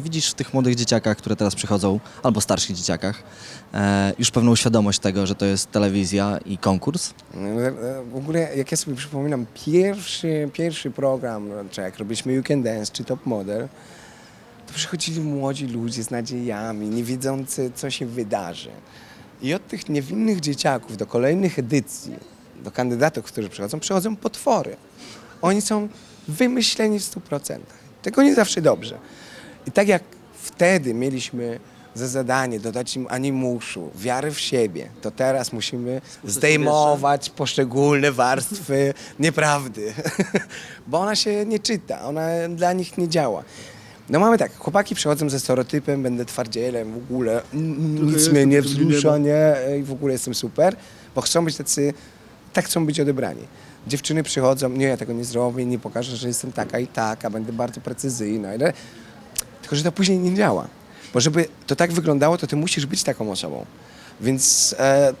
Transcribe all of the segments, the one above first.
Czy widzisz w tych młodych dzieciakach, które teraz przychodzą, albo starszych dzieciakach, e, już pewną świadomość tego, że to jest telewizja i konkurs? E, W ogóle jak ja sobie przypominam pierwszy, pierwszy program, czy jak robiliśmy You Can Dance, czy Top Model, to przychodzili młodzi ludzie z nadziejami, nie wiedzący co się wydarzy. I od tych niewinnych dzieciaków do kolejnych edycji, do kandydatów, którzy przychodzą, przychodzą potwory. Oni są wymyśleni w 100%. Tylko nie zawsze dobrze. I tak jak wtedy mieliśmy za zadanie dodać im animuszu, wiary w siebie, to teraz musimy zdejmować poszczególne warstwy nieprawdy, bo ona się nie czyta, ona dla nich nie działa. No mamy tak, chłopaki przychodzą ze stereotypem, będę twardzielem, w ogóle nic mnie nie wzrusza, nie, i w ogóle jestem super, bo chcą być tacy, tak chcą być odebrani. Dziewczyny przychodzą, nie, ja tego nie zrobię, nie pokażę, że jestem taka i taka, będę bardzo precyzyjna, tylko, że to później nie działa. Bo żeby to tak wyglądało, to ty musisz być taką osobą. Więc e,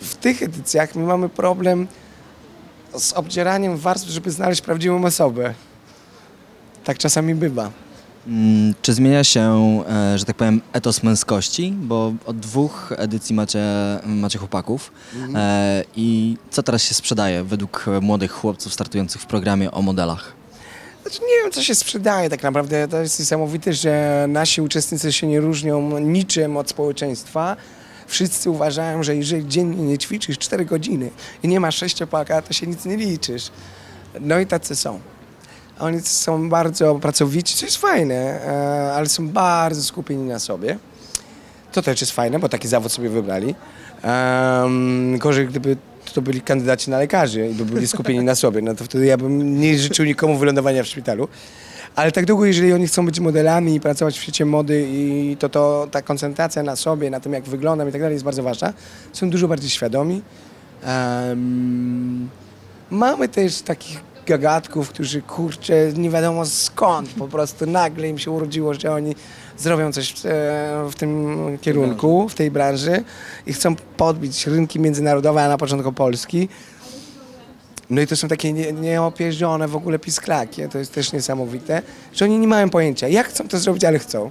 w tych edycjach my mamy problem z obdzieraniem warstw, żeby znaleźć prawdziwą osobę. Tak czasami bywa. Mm, Czy zmienia się, e, że tak powiem, etos męskości? Bo od dwóch edycji macie, macie chłopaków. E, I co teraz się sprzedaje według młodych chłopców startujących w programie o modelach? Znaczy, nie wiem, co się sprzedaje tak naprawdę. To jest niesamowite, że nasi uczestnicy się nie różnią niczym od społeczeństwa. Wszyscy uważają, że jeżeli dziennie nie ćwiczysz 4 godziny i nie masz sześciopaka, to się nic nie liczysz. No i tacy są. Oni są bardzo pracowici, co jest fajne, e, ale są bardzo skupieni na sobie. To też jest fajne, bo taki zawód sobie wybrali. Um, gorzej, gdyby to byli kandydaci na lekarzy i by byli skupieni na sobie, no to wtedy ja bym nie życzył nikomu wylądowania w szpitalu. Ale tak długo, jeżeli oni chcą być modelami i pracować w świecie mody i to, to ta koncentracja na sobie, na tym jak wyglądam i tak dalej jest bardzo ważna, są dużo bardziej świadomi. Em, mamy też takich gagatków, którzy kurczę, nie wiadomo skąd, po prostu nagle im się urodziło, że oni zrobią coś w, e, w tym kierunku, w tej branży i chcą podbić rynki międzynarodowe, a na początku Polski. No i to są takie nie- nieopierzone w ogóle pisklaki, to jest też niesamowite, że oni nie mają pojęcia, jak chcą to zrobić, ale chcą.